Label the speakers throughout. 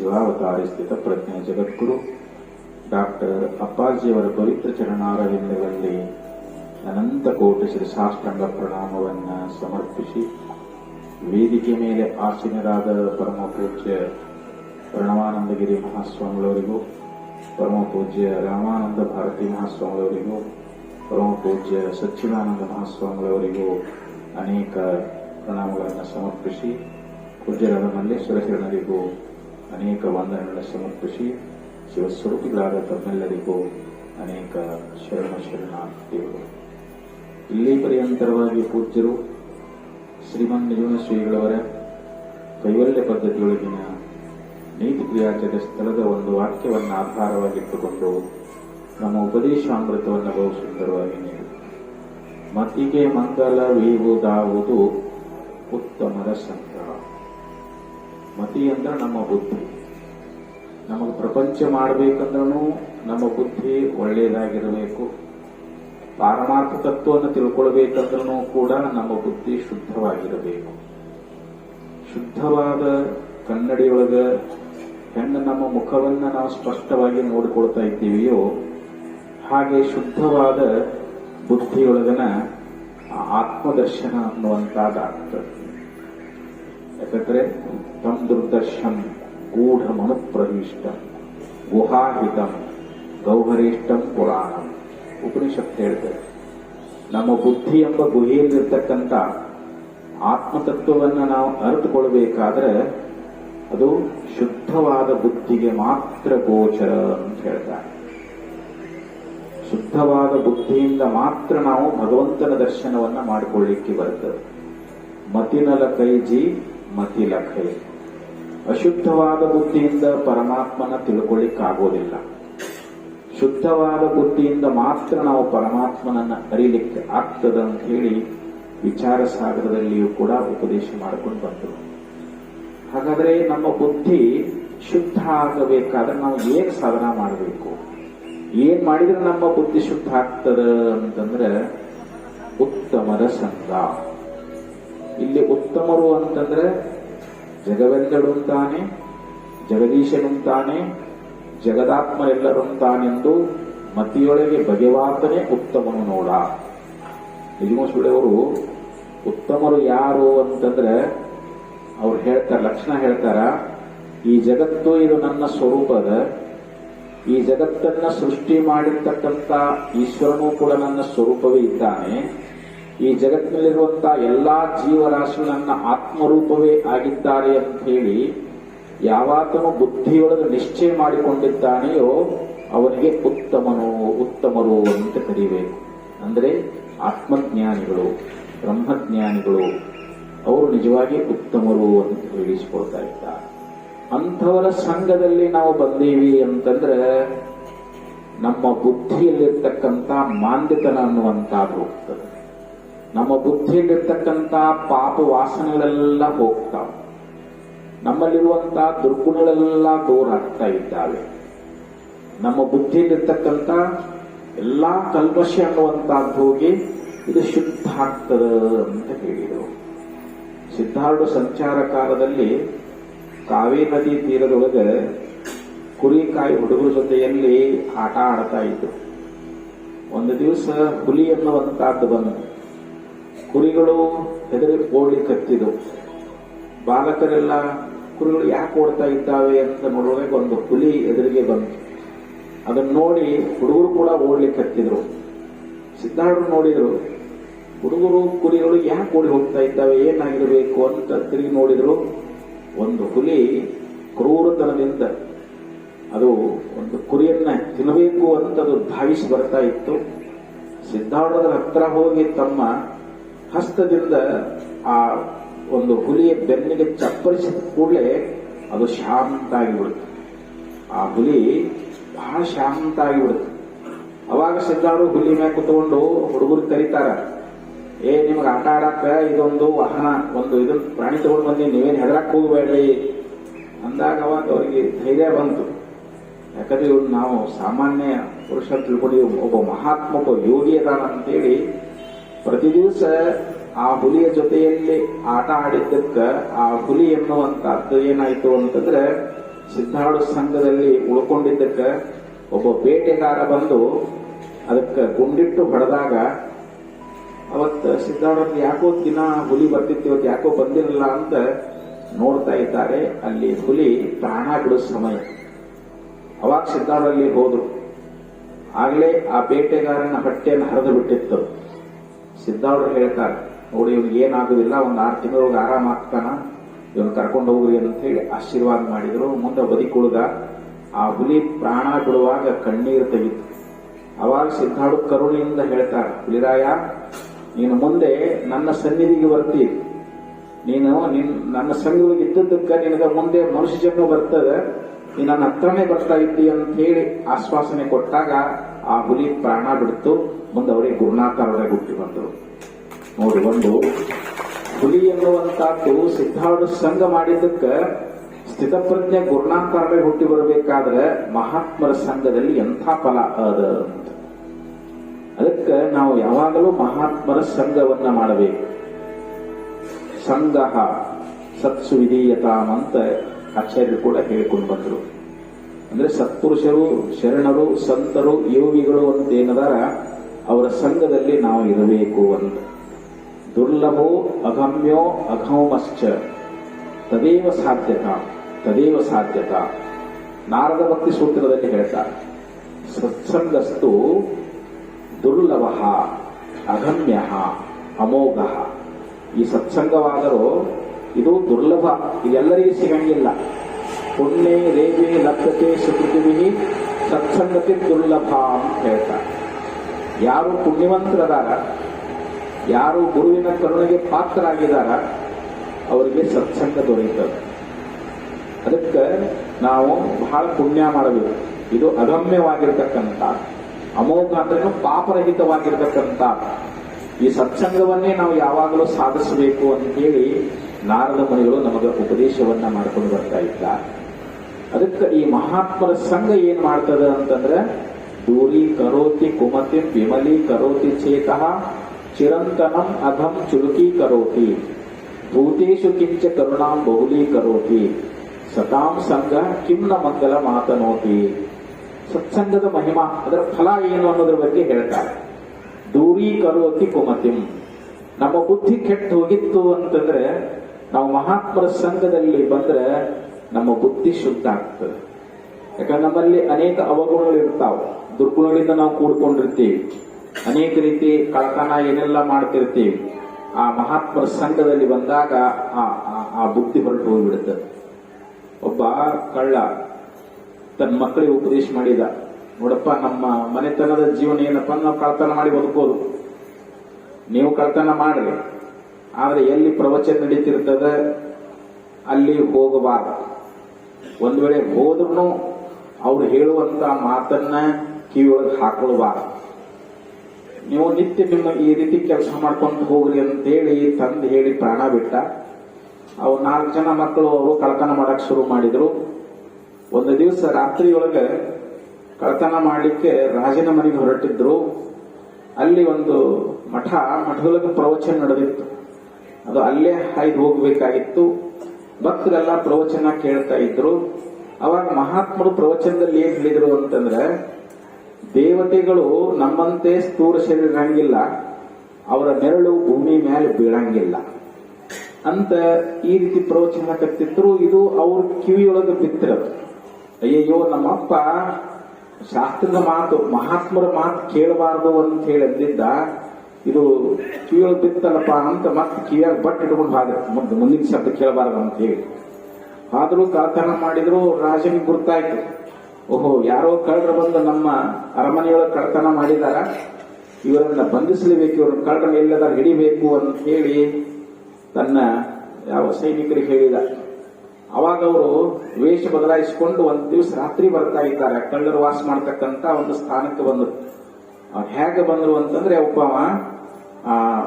Speaker 1: ಶಿವಾವತಾರಿ ಸ್ಥಿತ ಪ್ರಜ್ಞೆ ಜಗದ್ಗುರು ಡಾಕ್ಟರ್ ಅಪ್ಪಾಜಿಯವರ ಪವಿತ್ರ ಚರಣಾರವಿಂದಗಳಲ್ಲಿ ಅನಂತ ಕೋಟಿ ಶ್ರೀ ಸಾಷ್ಟಾಂಗ ಪ್ರಣಾಮವನ್ನು ಸಮರ್ಪಿಸಿ ವೇದಿಕೆ ಮೇಲೆ ಆಸೀನರಾದ ಪರಮ ಪೂಜ್ಯ ಪ್ರಣವಾನಂದಗಿರಿ ಮಹಾಸ್ವಾಮಿಗಳವರಿಗೂ ಪರಮ ಪೂಜ್ಯ ರಾಮಾನಂದ ಭಾರತಿ ಮಹಾಸ್ವಾಮಿಗಳವರಿಗೂ ಪರಮ ಪೂಜ್ಯ ಸಚ್ಚಿದಾನಂದ ಮಹಾಸ್ವಾಮಿಗಳವರಿಗೂ ಅನೇಕ ಪ್ರಣಾಮಗಳನ್ನು ಸಮರ್ಪಿಸಿ, ಪೂಜ್ಯರಾದ ಮಲ್ಲೇಶ್ವರ ಶರಣರಿಗೂ ಅನೇಕ ವಂದನೆಗಳನ್ನು ಸಮರ್ಪಿಸಿ ಶಿವಸ್ವರೂಪಿಗಳಾದ ತಮ್ಮೆಲ್ಲರಿಗೂ ಅನೇಕ ಶರಣ ಶರಣಾರ್ಥಿಗಳು ಇಲ್ಲಿ ಪರ್ಯಂತರವಾಗಿ ಪೂಜ್ಯರು ಶ್ರೀಮನ್ ಶ್ರೀಗಳವರ ಕೈವಲ್ಯ ಪದ್ಧತಿಯೊಳಗಿನ ನೀತಿ ಕ್ರಿಯಾಚರ ಸ್ಥಳದ ಒಂದು ವಾಕ್ಯವನ್ನು ಆಧಾರವಾಗಿಟ್ಟುಕೊಂಡು ನಮ್ಮ ಉಪದೇಶಾಮೃತವನ್ನು ಬಹು ಸುಂದರವಾಗಿ ನೀಡಿ. ಮತಿಗೆ ಮಂಗಲವೀವುದಾವುದು ಉತ್ತಮರ ಸಂಗ್ರಹ. ಮತಿ ಅಂದ್ರೆ ನಮ್ಮ ಬುದ್ಧಿ. ನಮಗೆ ಪ್ರಪಂಚ ಮಾಡಬೇಕಂದ್ರೂ ನಮ್ಮ ಬುದ್ಧಿ ಒಳ್ಳೆಯದಾಗಿರಬೇಕು ಪಾರಮಾರ್ಥ ತತ್ವವನ್ನು ತಿಳ್ಕೊಳ್ಬೇಕಂದ್ರೂ ಕೂಡ ನಮ್ಮ ಬುದ್ಧಿ ಶುದ್ಧವಾಗಿರಬೇಕು. ಶುದ್ಧವಾದ ಕನ್ನಡಿಯೊಳಗ ಹೆಣ್ಣು ನಮ್ಮ ಮುಖವನ್ನ ನಾವು ಸ್ಪಷ್ಟವಾಗಿ ನೋಡಿಕೊಳ್ತಾ ಇದ್ದೀವಿಯೋ, ಹಾಗೆ ಶುದ್ಧವಾದ ಬುದ್ಧಿಯೊಳಗನ ಆತ್ಮದರ್ಶನ ಅನ್ನುವಂತಾಗ್ತದೆ ಯಾಕಂದ್ರೆ ತಮ್ ದುರ್ದರ್ಶನ್ ಗೂಢ ಮನುಪ್ರವಿಷ್ಟ ಗುಹಾಹಿತಂ ಗೌಹರೇಷ್ಠ ಪುರಾಣಂ. ಉಪನಿಷತ್ ಹೇಳ್ತಾರೆ. ನಮ್ಮ ಬುದ್ಧಿ ಎಂಬ ಗುಹೆಯಲ್ಲಿರ್ತಕ್ಕಂಥ ಆತ್ಮತತ್ವವನ್ನು ನಾವು ಅರಿತುಕೊಳ್ಬೇಕಾದ್ರೆ ಅದು ಶುದ್ಧವಾದ ಬುದ್ಧಿಗೆ ಮಾತ್ರ ಗೋಚರ ಅಂತ ಹೇಳ್ತಾರೆ. ಶುದ್ಧವಾದ ಬುದ್ಧಿಯಿಂದ ಮಾತ್ರ ನಾವು ಭಗವಂತನ ದರ್ಶನವನ್ನ ಮಾಡಿಕೊಳ್ಳಿಕ್ಕೆ ಬರ್ತದೆ. ಮತಿಲ ಕೈ ಅಶುದ್ಧವಾದ ಬುದ್ಧಿಯಿಂದ ಪರಮಾತ್ಮನ ತಿಳ್ಕೊಳ್ಳಿಕ್ಕಾಗೋದಿಲ್ಲ. ಶುದ್ಧವಾದ ಬುದ್ಧಿಯಿಂದ ಮಾತ್ರ ನಾವು ಪರಮಾತ್ಮನನ್ನ ಅರಿಲಿಕ್ಕೆ ಆಗ್ತದ ಅಂತ ಹೇಳಿ ವಿಚಾರ ಸಾಗರದಲ್ಲಿಯೂ ಕೂಡ ಉಪದೇಶ ಮಾಡಿಕೊಂಡು ಬಂದರು. ಹಾಗಾದ್ರೆ ನಮ್ಮ ಬುದ್ಧಿ ಶುದ್ಧ ಆಗಬೇಕಾದ್ರೆ ನಾವು ಏನ್ ಸಾಧನ ಮಾಡಬೇಕು? ಏನ್ ಮಾಡಿದ್ರೆ ನಮ್ಮ ಬುದ್ಧಿ ಶುದ್ಧ ಆಗ್ತದ ಅಂತಂದ್ರೆ ಉತ್ತಮರ ಸಂಘ. ಇಲ್ಲಿ ಉತ್ತಮರು ಅಂತಂದ್ರೆ ಜಗವೆಲ್ಲಡುಂತಾನೆ ಜಗದೀಶನುಂತಾನೆ, ಜಗದಾತ್ಮರೆಲ್ಲರುಂತಾನೆಂದು ಮತಿಯೊಳಗೆ ಬಗೆವಾತನೇ ಉತ್ತಮನು ನೋಡ. ನಿಜಮಸುಳೆಯವರು ಉತ್ತಮರು ಯಾರು ಅಂತಂದ್ರೆ ಅವ್ರು ಹೇಳ್ತಾರೆ, ಲಕ್ಷಣ ಹೇಳ್ತಾರ, ಈ ಜಗತ್ತು ಇದು ನನ್ನ ಸ್ವರೂಪದ, ಈ ಜಗತ್ತನ್ನ ಸೃಷ್ಟಿ ಮಾಡಿರ್ತಕ್ಕಂಥ ಈಶ್ವರನೂ ಕೂಡ ನನ್ನ ಸ್ವರೂಪವೇ ಇದ್ದಾನೆ. ಈ ಜಗತ್ತಿನಲ್ಲಿರುವಂತಹ ಎಲ್ಲಾ ಜೀವರಾಶಿಗಳನ್ನ ಆತ್ಮರೂಪವೇ ಆಗಿದ್ದಾರೆ ಅಂತ ಹೇಳಿ ಯಾವಾತನು ಬುದ್ಧಿಯೊಳಗೆ ನಿಶ್ಚಯ ಮಾಡಿಕೊಂಡಿದ್ದಾನೆಯೋ ಅವನಿಗೆ ಉತ್ತಮನು, ಉತ್ತಮರು ಅಂತ ಕರೀಬೇಕು. ಅಂದ್ರೆ ಆತ್ಮಜ್ಞಾನಿಗಳು, ಬ್ರಹ್ಮಜ್ಞಾನಿಗಳು, ಅವರು ನಿಜವಾಗಿ ಉತ್ತಮರು ಅಂತ ಹೇಳಿಸಿಕೊಳ್ತಾ ಇದ್ದಾರೆ. ಅಂಥವರ ಸಂಘದಲ್ಲಿ ನಾವು ಬಂದೀವಿ ಅಂತಂದ್ರೆ ನಮ್ಮ ಬುದ್ಧಿಯಲ್ಲಿರ್ತಕ್ಕಂಥ ಮಾಂದ್ಯತನ ಅನ್ನುವಂಥದ್ದು ಹೋಗ್ತದೆ. ನಮ್ಮ ಬುದ್ಧಿಯಲ್ಲಿರ್ತಕ್ಕಂಥ ಪಾಪ ವಾಸನೆಗಳೆಲ್ಲ ಹೋಗ್ತಾವೆ. ನಮ್ಮಲ್ಲಿರುವಂತ ದುರ್ಗುಣಗಳೆಲ್ಲ ದೂರ ಆಗ್ತಾ ಇದ್ದಾವೆ. ನಮ್ಮ ಬುದ್ಧಿಯಲ್ಲಿರ್ತಕ್ಕಂಥ ಎಲ್ಲಾ ಕಲ್ಮಶ ಅನ್ನುವಂತಹದ್ದು ಹೋಗಿ ಇದು ಶುದ್ಧ ಆಗ್ತದ ಅಂತ ಹೇಳಿದರು. ಸಿದ್ಧಾರ್ಢ ಸಂಚಾರ ಕಾಲದಲ್ಲಿ ಕಾವೇರಿ ನದಿ ತೀರದೊಳಗೆ ಕುರಿಕಾಯಿ ಹುಡುಗರ ಜೊತೆಯಲ್ಲಿ ಆಟ ಆಡ್ತಾ ಇದ್ರು. ಒಂದು ದಿವಸ ಹುಲಿ ಅನ್ನುವಂತಹದ್ದು ಬಂತು. ಕುರಿಗಳು ಹೆದರಿ ಓಡ್ಲಿಕ್ಕತ್ತಿದ್ದವು ಬಾಲಕರೆಲ್ಲ ಕುರಿಗಳು ಯಾಕೆ ಓಡ್ತಾ ಇದ್ದಾವೆ ಅಂತ ನೋಡುವಾಗ ಒಂದು ಹುಲಿ ಎದುರಿಗೆ ಬಂತು. ಅದನ್ನ ನೋಡಿ ಹುಡುಗರು ಕೂಡ ಓಡ್ಲಿಕ್ಕೆ ಹತ್ತಿದ್ರು ಸಿದ್ಧಾರ್ಥರು ನೋಡಿದ್ರು, ಹುಡುಗರು, ಕುರಿಗಳು ಯಾಕೆ ಓಡಿ ಹೋಗ್ತಾ ಇದ್ದಾವೆ? ಏನಾಗಿರಬೇಕು? ಅಂತ ತಿರುಗಿ ನೋಡಿದ್ರು, ಒಂದು ಹುಲಿ ಕ್ರೂರತನದಿಂದ ಅದು ಒಂದು ಕುರಿಯನ್ನ ತಿನ್ನಬೇಕು ಅಂತ ಅದು ಧಾವಿಸಿ ಬರ್ತಾ ಇತ್ತು. ಸಿದ್ಧಾರ್ಥದ ಹತ್ರ ಹೋಗಿ ತಮ್ಮ ಹಸ್ತದಿಂದ ಆ ಒಂದು ಹುಲಿಯ ಬೆನ್ನಿಗೆ ಚಪ್ಪರಿಸಿದ ಕೂಡಲೇ ಅದು ಶಾಂತ ಆಗಿಬಿಡುತ್ತೆ ಆ ಹುಲಿ ಬಹಳ ಶಾಂತ ಆಗಿಬಿಡುತ್ತೆ ಅವಾಗ ಸಿದ್ಧಾರು ಹುಲಿ ಮೇಲೆ ಕುತ್ಕೊಂಡು ಹುಡುಗರು ಕರೀತಾರ, ಏ, ನಿಮ್ಗೆ ಆಟ ಆಡಕ್ಕ ಇದೊಂದು ವಾಹನ, ಒಂದು ಇದು ಪ್ರಾಣಿ ತಗೊಂಡು ಬಂದಿ, ನೀವೇನು ಹೆದರಕ್ಕೆ ಹೋಗಬೇಡ್ರಿ? ಅಂದಾಗ ಅವಾಗ ಅವರಿಗೆ ಧೈರ್ಯ ಬಂತು. ಯಾಕಂದ್ರೆ ಇವ್ರು ನಾವು ಸಾಮಾನ್ಯ ಪುರುಷ ತಿಳ್ಕೊಂಡು ಒಬ್ಬ ಮಹಾತ್ಮ ಒಬ್ಬ ಯೋಗಿ ಅದಾನ ಅಂತೇಳಿ ಪ್ರತಿ ದಿವಸ ಆ ಹುಲಿಯ ಜೊತೆಯಲ್ಲಿ ಆಟ ಆಡಿದ್ದಕ್ಕ ಆ ಹುಲಿ ಎನ್ನುವಂತದ್ದು ಏನಾಯ್ತು ಅಂತಂದ್ರೆ ಸಿದ್ಧಾಳು ಸಂಘದಲ್ಲಿ ಉಳ್ಕೊಂಡಿದ್ದಕ್ಕ ಒಬ್ಬ ಬೇಟೆಗಾರ ಬಂದು ಅದಕ್ಕೆ ಗುಂಡಿಟ್ಟು ಹೊಡೆದಾಗ ಅವತ್ತು ಸಿದ್ಧಾರ್ಥ ಯಾಕೋ ದಿನ ಹುಲಿ ಬರ್ತಿತ್ತು, ಇವತ್ತು ಯಾಕೋ ಬಂದಿರಲಿಲ್ಲ ಅಂತ ನೋಡ್ತಾ ಇದ್ದಾರೆ. ಅಲ್ಲಿ ಹುಲಿ ಪ್ರಾಣ ಬಿಡೋ ಸಮಯ. ಅವಾಗ ಅಲ್ಲಿ ಹೋದ್ರು. ಆಗ್ಲೇ ಆ ಬೇಟೆಗಾರನ ಹೊಟ್ಟೆಯನ್ನು ಹರಿದು ಬಿಟ್ಟಿತ್ತು. ಸಿದ್ಧಾರ್ಢರು ಹೇಳ್ತಾರೆ, ನೋಡಿ ಇವ್ನಿಗೆ ಏನಾಗುವುದಿಲ್ಲ ಒಂದು ಆರು ತಿಂಗಳೊಳಗೆ ಆರಾಮ ಆಗ್ತಾನ, ಇವನು ಕರ್ಕೊಂಡು ಹೋಗ್ರಿ ಅಂತ ಹೇಳಿ ಆಶೀರ್ವಾದ ಮಾಡಿದ್ರು. ಮುಂದೆ ಬದಿಕುಳ್ಗ ಆ ಹುಲಿ ಪ್ರಾಣ ಬಿಡುವಾಗ ಕಣ್ಣೀರು ತೆಗಿತು. ಅವಾಗ ಸಿದ್ಧಾಳು ಕರುಣೆಯಿಂದ ಹೇಳ್ತಾರೆ, ಹುಲಿರಾಯ, ನೀನು ಮುಂದೆ ನನ್ನ ಸನ್ನಿಧಿಗೆ ಬರ್ತಿ. ನೀನು ನಿನ್, ನನ್ನ ಸಂಘಗಳಿಗೆ ಇದ್ದದ್ದಕ್ಕೆ ನಿನಗೆ ಮುಂದೆ ಮನುಷ್ಯ ಜನ್ಮ ಬರ್ತದೆ. ನೀನು ನನ್ನ ಹತ್ರನೇ ಬರ್ತಾ ಇದ್ದೀಯ ಅಂತ ಹೇಳಿ ಆಶ್ವಾಸನೆ ಕೊಟ್ಟಾಗ ಆ ಹುಲಿ ಪ್ರಾಣ ಬಿಡ್ತು, ಮುಂದೆ ಅವರಿಗೆ ಗುರುನಾಥರವರೇ ಹುಟ್ಟಿ ಬಂದರು ನೋಡಿ, ಒಂದು ಹುಲಿ ಎನ್ನುವಂತಹದ್ದು ಸಿದ್ಧಾರ್ಥ ಸಂಘ ಮಾಡಿದ್ದಕ್ಕ ಸ್ಥಿತಪ್ರಜ್ಞೆ ಗುರುನಾಥರವೇ ಹುಟ್ಟಿ ಬರಬೇಕಾದ್ರೆ ಮಹಾತ್ಮರ ಸಂಘದಲ್ಲಿ ಎಂಥ ಫಲ ಅದ ಅದಕ್ಕೆ ನಾವು ಯಾವಾಗಲೂ ಮಹಾತ್ಮರ ಸಂಘವನ್ನ ಮಾಡಬೇಕು. ಸಂಘ ಸತ್ಸು ವಿಧೀಯತಾಂ ಅಂತ ಆಚಾರ್ಯರು ಕೂಡ ಹೇಳಿಕೊಂಡು ಬಂದರು. ಅಂದ್ರೆ ಸತ್ಪುರುಷರು, ಶರಣರು, ಸಂತರು, ಯೋಗಿಗಳು ಅಂತ ಅವರ ಸಂಘದಲ್ಲಿ ನಾವು ಇರಬೇಕು ಅಂತ. ದುರ್ಲಭೋ ಅಗಮ್ಯೋ ಅಘೌಮಶ್ಚ. ತದೇವ ಸಾಧ್ಯತ ತದೇವ ಸಾಧ್ಯತ. ನಾರದ ಭಕ್ತಿ ಸೂತ್ರದಲ್ಲಿ ಹೇಳ್ತಾರೆ. ಸತ್ಸಂಗಸ್ತು ದುರ್ಲಭ, ಅಗಮ್ಯ, ಅಮೋಘ. ಈ ಸತ್ಸಂಗವಾದರೂ ಇದು ದುರ್ಲಭ ಇದೆಲ್ಲರಿಗೂ ಸಿಗಂಗಿಲ್ಲ. ಪುಣ್ಯ ರೇವೆ ಲಭ್ಯತೆ ಸುಕೃತಿವಿ ಸತ್ಸಂಗತಿ ದುರ್ಲಭ ಅಂತ ಹೇಳ್ತಾರೆ ಯಾರು ಪುಣ್ಯವಂತರದಾರ, ಯಾರು ಗುರುವಿನ ಕರುಣೆಗೆ ಪಾತ್ರರಾಗಿದ್ದಾರ, ಅವರಿಗೆ ಸತ್ಸಂಗ ದೊರೆಯುತ್ತದೆ. ಅದಕ್ಕೆ ನಾವು ಬಹಳ ಪುಣ್ಯ ಮಾಡಬೇಕು. ಇದು ಅಗಮ್ಯವಾಗಿರ್ತಕ್ಕಂಥ, ಅಮೋಘ ಅಂದ್ರೇನು ಪಾಪರಹಿತವಾಗಿರ್ತಕ್ಕಂಥ. ಈ ಸತ್ಸಂಗವನ್ನೇ ನಾವು ಯಾವಾಗಲೂ ಸಾಧಿಸಬೇಕು ಅಂತ ಹೇಳಿ ನಾರದ ಮುನಿಗಳು ನಮಗೆ ಉಪದೇಶವನ್ನ ಮಾಡ್ಕೊಂಡು ಬರ್ತಾ ಇದ್ದಾರೆ. ಅದಕ್ಕೆ ಈ ಮಹಾತ್ಮರ ಸಂಘ ಏನ್ ಮಾಡ್ತದ ಅಂತಂದ್ರೆ, ದೂರಿ ಕರೋತಿ ಕುಮತಿ ವಿಮಲಿ ಕರೋತಿ ಚೇತಃ, ಚಿರಂತನಂ ಅಧಂ ಚುರುಕಿ ಕರೋತಿ, ಭೂತೇಶು ಕಿಂಚ ಕರುಣಾಂ ಬಹುಲಿ ಕರೋತಿ, ಸತಾಂ ಸಂಘ ಕಿಮ್ನ ಮಂಗಲ ಮಾತನೋತಿ. ಸತ್ಸಂಗದ ಮಹಿಮಾ, ಅದರ ಫಲ ಏನು ಅನ್ನೋದ್ರ ಬಗ್ಗೆ ಹೇಳ್ತಾರೆ. ದೂರಿ ಕರೋತಿ ಕುಮತಿಂ. ನಮ್ಮ ಬುದ್ಧಿ ಕೆಟ್ಟು ಹೋಗಿತ್ತು ಅಂತಂದ್ರೆ, ನಾವು ಮಹಾತ್ಮರ ಸಂಘದಲ್ಲಿ ಬಂದ್ರೆ ನಮ್ಮ ಬುದ್ಧಿ ಶುದ್ಧ ಆಗ್ತದೆ. ಯಾಕಂದ್ರೆ ನಮ್ಮಲ್ಲಿ ಅನೇಕ ಅವಗುಣಗಳು ಇರ್ತಾವ. ದುರ್ಗುಣಗಳಿಂದ ನಾವು ಕೂಡ್ಕೊಂಡಿರ್ತೀವಿ. ಅನೇಕ ರೀತಿ ಕಳತನ ಏನೆಲ್ಲ ಮಾಡ್ತಿರ್ತೀವಿ. ಆ ಮಹಾತ್ಮರ ಸಂಘದಲ್ಲಿ ಬಂದಾಗ ಆ, ಆ- ಬುದ್ಧಿ ಹೊರಟು ಹೋಗ್ಬಿಡುತ್ತದೆ ಒಬ್ಬ ಕಳ್ಳ ತನ್ನ ಮಕ್ಕಳಿಗೆ ಉಪದೇಶ ಮಾಡಿದ. ನೋಡಪ್ಪ, ನಮ್ಮ ಮನೆತನದ ಜೀವನ ಏನಪ್ಪ ನಾವು ಕಳ್ತನ ಮಾಡಿ ಬದುಕೋದು ನೀವು ಕಳ್ತನ ಮಾಡ್ರಿ. ಆದ್ರೆ ಎಲ್ಲಿ ಪ್ರವಚನ ನಡೀತಿರ್ತದೆ, ಅಲ್ಲಿ ಹೋಗಬಾರದು. ಒಂದ್ ವೇಳೆ ಹೋದ್ರೂ ಅವ್ರು ಹೇಳುವಂತ ಮಾತನ್ನ ಕಿವಿಯೊಳಗೆ ಹಾಕೊಳ್ಬಾರ್ದು. ನೀವು ನಿತ್ಯ ನಿಮ್ಮ ಈ ರೀತಿ ಕೆಲಸ ಮಾಡ್ಕೊಂಡು ಹೋಗ್ರಿ ಅಂತೇಳಿ ತಂದು ಹೇಳಿ ಪ್ರಾಣ ಬಿಟ್ಟ. ಅವ್ರು ನಾಲ್ಕು ಜನ ಮಕ್ಕಳು ಅವರು ಕಳತನ ಮಾಡಕ್ ಶುರು ಮಾಡಿದ್ರು. ಒಂದು ದಿವಸ ರಾತ್ರಿಯೊಳಗೆ ಕಳತನ ಮಾಡಲಿಕ್ಕೆ ರಾಜನ ಮನೆಗೆ ಹೊರಟಿದ್ರು. ಅಲ್ಲಿ ಒಂದು ಮಠ ಮಠದೊಳಗೆ ಪ್ರವಚನ ನಡೆದಿತ್ತು. ಅದು ಅಲ್ಲೇ ಹಾಯ್ದು ಹೋಗ್ಬೇಕಾಗಿತ್ತು. ಭಕ್ತರೆಲ್ಲ ಪ್ರವಚನ ಕೇಳ್ತಾ ಇದ್ರು. ಅವಾಗ ಮಹಾತ್ಮರು ಪ್ರವಚನದಲ್ಲಿ ಏನ್ ಹೇಳಿದ್ರು ಅಂತಂದ್ರೆ, ದೇವತೆಗಳು ನಮ್ಮಂತೆ ಸ್ಥೂರ ಶರೀರ ಇರಂಗಿಲ್ಲ ಅವರ ನೆರಳು ಭೂಮಿ ಮೇಲೆ ಬೀಳಂಗಿಲ್ಲ. ಅಂತ ಈ ರೀತಿ ಪ್ರವಚನ ಕತ್ತಿದ್ರು ಇದು ಅವ್ರ ಕಿವಿಯೊಳಗೆ ಬಿತ್ತಿರೋದು. ಅಯ್ಯಯ್ಯೋ, ನಮ್ಮಪ್ಪ ಶಾಸ್ತ್ರದ ಮಾತು, ಮಹಾತ್ಮರ ಮಾತು ಕೇಳಬಾರದು ಅಂತ ಹೇಳಿ ಅಂದಿದ್ದ ಇದು ಕಿವಿಯೊಳಗೆ ಬಿತ್ತಲ್ಲಪ್ಪ ಅಂತ ಮತ್ತೆ ಕಿವಿಯಾಗ ಬಟ್ ಇಟ್ಕೊಂಡು ಹಾಗೆ ಮುಂದೆ ಮುಂದಿನ ಶಬ್ದ ಕೇಳಬಾರದು ಅಂತ ಹೇಳಿ. ಆದರೂ ಕಳ್ತನ ಮಾಡಿದ್ರು ರಾಜನಿಗೆ ಗುರ್ತಾಯ್ತು. ಓಹೋ, ಯಾರೋ ಕಳ್ಳರು ಬಂದು ನಮ್ಮ ಅರಮನೆಯೊಳಗೆ ಕಳ್ತನ ಮಾಡಿದಾರ? ಇವರನ್ನ ಬಂಧಿಸಲೇಬೇಕು, ಇವ್ರನ್ನ ಕಳ್ಳರನ್ನ ಎಲ್ಲದಾರ ಹಿಡಿಬೇಕು ಅಂತ ಹೇಳಿ ತನ್ನ ಯಾವ ಸೈನಿಕರಿಗೆ ಹೇಳಿದ. ಅವಾಗ ಅವರು ವೇಷ ಬದಲಾಯಿಸಿಕೊಂಡು ಒಂದು ದಿವಸ ರಾತ್ರಿ ಬರ್ತಾ ಇದ್ದಾರೆ. ಕಳ್ಳರು ವಾಸ ಮಾಡ್ತಕ್ಕಂತ ಒಂದು ಸ್ಥಾನಕ್ಕೆ ಬಂದರು. ಹೇಗೆ ಬಂದ್ರು ಅಂತಂದ್ರೆ ಒಬ್ಬವ ಆ,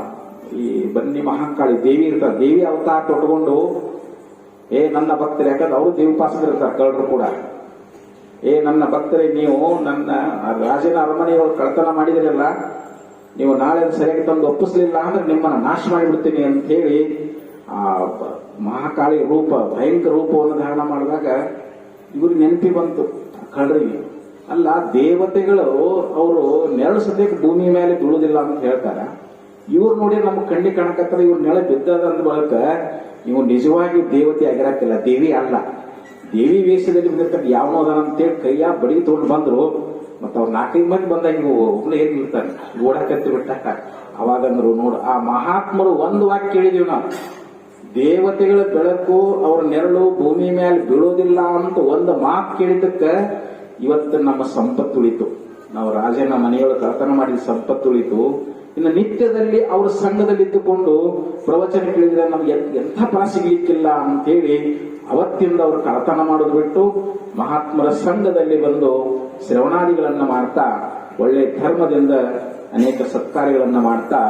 Speaker 1: ಈ ಬನ್ನಿ ಮಹಾಕಾಳಿ ದೇವಿ ಇರ್ತಾರೆ. ದೇವಿ ಅವತಾರ ತೊಟ್ಕೊಂಡು, ಏ, ನನ್ನ ಭಕ್ತರು, ಯಾಕಂದ್ರೆ ಅವರು ದೇವಿ ಇರ್ತಾರೆ, ಕಳ್ಳರು ಕೂಡ. ಏ, ನನ್ನ ಭಕ್ತರೇ, ನೀವು ನನ್ನ ರಾಜನ ಅರಮನೆಯೊಳಗೆ ಕಳ್ತನ ಮಾಡಿದಿರಲ್ಲ, ನೀವು ನಾಳೆ ಸರಿಯಾಗಿ ತಂದು ಒಪ್ಪಿಸ್ಲಿಲ್ಲ ಅಂದ್ರೆ ನಿಮ್ಮನ್ನ ನಾಶ ಮಾಡಿಬಿಡ್ತೀನಿ ಅಂತ ಹೇಳಿ, ಆ, ಮಹಾಕಾಳಿ ರೂಪ, ಭಯಂಕರ ರೂಪವನ್ನು ಧಾರಣ ಮಾಡಿದಾಗ ಇವ್ರಿಗೆ ನೆನಪಿ ಬಂತು ಕಳ್ರಿಗೆ ಅಲ್ಲ, ದೇವತೆಗಳು ಅವರು ನೆರಳು ಸದ್ಯಕ್ಕೆ ಭೂಮಿ ಮೇಲೆ ಬೀಳುವುದಿಲ್ಲ ಅಂತ ಹೇಳ್ತಾರೆ. ಇವ್ರು ನೋಡಿ ನಮ್ಮ ಕಣ್ಣಿ ಕಾಣಕತ್ತಾರ ಇವ್ರ ನೆಳೆ ಬಿದ್ದದ ಅಂತ ಬಳಕ ನೀವು ನಿಜವಾಗಿ ದೇವತೆ ಆಗಿರಕ್ಕಿಲ್ಲ, ದೇವಿ ಅಲ್ಲ. ದೇವಿ ವೇಷದಲ್ಲಿ ಬಂದಿರ್ತಾರೆ ಯಾವನೋ ಅದಾನ ಅಂತೇಳಿ ಕೈಯ ಬಡಿ ತೊಗೊಂಡು ಬಂದ್ರು. ಮತ್ತ ಅವ್ರು ನಾಲ್ಕೈದು ಮಂದಿ ಬಂದಾಗ ನೀವು ಒಬ್ಳು ಏನ್ ನಿಲ್ತಾನೆ ಓಡಕತ್ತಿ ಬಿಟ್ಟ ಅವಾಗಂದ್ರು ನೋಡು, ಆ ಮಹಾತ್ಮರು ಒಂದು ವಾಕ್ಯ ಕೇಳಿದೀವಿ ನಾವು. ದೇವತೆಗಳ ಬೆಳಕು ಅವ್ರ ನೆರಳು ಭೂಮಿ ಮೇಲೆ ಬೀಳೋದಿಲ್ಲ ಅಂತ ಒಂದು ಮಾತು ಕೇಳಿದ್ದಕ್ಕ ಇವತ್ತು ನಮ್ಮ ಸಂಪತ್ತು ಉಳಿತು ನಾವು ರಾಜನ ಮನೆಯೊಳಗೆ ಕಳತನ ಮಾಡಿದ ಸಂಪತ್ತು ಉಳಿತು ಇನ್ನು ನಿತ್ಯದಲ್ಲಿ ಅವ್ರ ಸಂಘದಲ್ಲಿ ಇದ್ದುಕೊಂಡು ಪ್ರವಚನ ಕೇಳಿದ್ರೆ ನಮ್ಗೆ ಎಂಥ ಫಲ ಸಿಗ್ಲಿಕ್ಕಿಲ್ಲ ಅಂತೇಳಿ ಅವತ್ತಿಂದ ಅವರು ಕಳತನ ಮಾಡೋದು ಬಿಟ್ಟು ಮಹಾತ್ಮರ ಸಂಘದಲ್ಲಿ ಬಂದು ಶ್ರವಣಾದಿಗಳನ್ನು ಮಾಡ್ತಾ, ಒಳ್ಳೆ ಧರ್ಮದಿಂದ ಅನೇಕ ಸತ್ಕಾರ್ಯಗಳನ್ನು ಮಾಡ್ತಾ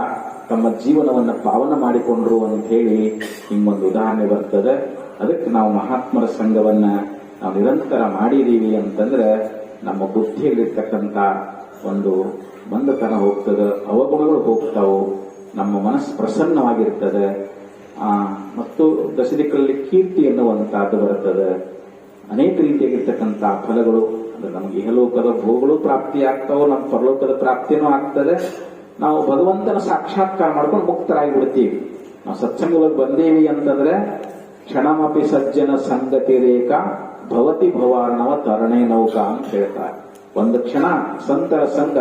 Speaker 1: ತಮ್ಮ ಜೀವನವನ್ನ ಪಾವನ ಮಾಡಿಕೊಂಡ್ರು ಅಂತ ಹೇಳಿ ನಿಮ್ಮೊಂದು ಉದಾಹರಣೆ ಬರ್ತದೆ. ಅದಕ್ಕೆ ನಾವು ಮಹಾತ್ಮರ ಸಂಘವನ್ನ ನಾವು ನಿರಂತರ ಮಾಡಿದೀವಿ ಅಂತಂದ್ರೆ ನಮ್ಮ ಬುದ್ಧಿಯಲ್ಲಿರ್ತಕ್ಕಂಥ ಒಂದು ಮಂದತನ ಹೋಗ್ತದೆ, ಅವಗುಣಗಳು ಹೋಗ್ತಾವು, ನಮ್ಮ ಮನಸ್ಸು ಪ್ರಸನ್ನವಾಗಿರ್ತದೆ ಮತ್ತು ದಶದಿಕ್ಕಲ್ಲಿ ಕೀರ್ತಿ ಎನ್ನುವಂತಹದ್ದು ಬರುತ್ತದೆ. ಅನೇಕ ರೀತಿಯಾಗಿರ್ತಕ್ಕಂಥ ಫಲಗಳು, ಅಂದ್ರೆ ನಮಗೆ ಇಹಲೋಕದ ಭೋಗಗಳು ಪ್ರಾಪ್ತಿ ಆಗ್ತಾವೋ, ನಮ್ಮ ಪರಲೋಕದ ಪ್ರಾಪ್ತಿನೂ ಆಗ್ತದೆ. ನಾವು ಭಗವಂತನ ಸಾಕ್ಷಾತ್ಕಾರ ಮಾಡ್ಕೊಂಡು ಮುಕ್ತರಾಗಿ ಬಿಡ್ತೀವಿ ನಾವು ಸತ್ಸಂಗವಾಗಿ ಬಂದೇವಿ ಅಂತಂದ್ರೆ ಕ್ಷಣಮಪಿ ಸಜ್ಜನ ಸಂಗತಿ ರೇಖಾ ಭವತಿ ಭವಾರ್ಣವ ತರಣೆ ನೌಕ ಅಂತ ಹೇಳ್ತಾರೆ. ಒಂದು ಕ್ಷಣ ಸಂತರ ಸಂಘ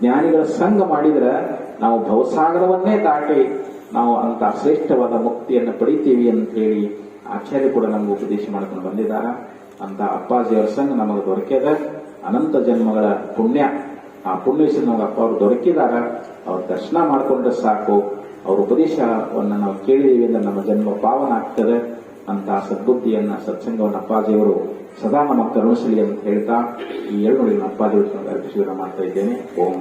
Speaker 1: ಜ್ಞಾನಿಗಳ ಸಂಘ ಮಾಡಿದ್ರೆ ನಾವು ಭವಸಾಗರವನ್ನೇ ದಾಟಿ ನಾವು ಅಂತ ಶ್ರೇಷ್ಠವಾದ ಮುಕ್ತಿಯನ್ನು ಪಡಿತೀವಿ ಅಂತ ಹೇಳಿ ಆಚಾರ್ಯ ಕೂಡ ನಮ್ಗೆ ಉಪದೇಶ ಮಾಡ್ಕೊಂಡು ಬಂದಿದ್ದಾರೆ. ಅಂತ ಅಪ್ಪಾಜಿಯವರ ಸಂಘ ನಮಗೆ ದೊರಕಿದ. ಅನಂತ ಜನ್ಮಗಳ ಪುಣ್ಯ. ಆ ಪುಣ್ಯಶ್ರೀ ನಮಗೆ ಅಪ್ಪ ಅವರು ದೊರಕಿದಾಗ ಅವ್ರ ದರ್ಶನ ಮಾಡಿಕೊಂಡ್ರೆ ಸಾಕು. ಅವ್ರ ಉಪದೇಶವನ್ನು ನಾವು ಕೇಳಿದೀವಿ ಅಂದ್ರೆ ನಮ್ಮ ಜನ್ಮ ಪಾವನ ಆಗ್ತದೆ. ಅಂತ ಸದ್ಬುದ್ಧಿಯನ್ನ ಸತ್ಸಂಗವನ್ನು ಅಪ್ಪಾಜಿಯವರು ಸದಾ ನಮ್ಮ ಕರುಣಿಸಲಿ ಅಂತ ಹೇಳ್ತಾ ಈ ಎರಡು ಅಪ್ಪಾಜಿ ಅಪ್ಪಾಜಿಯವರು ಅರ್ಪಿಸುವ ಮಾಡ್ತಾ ಇದ್ದೇನೆ. ಓಂ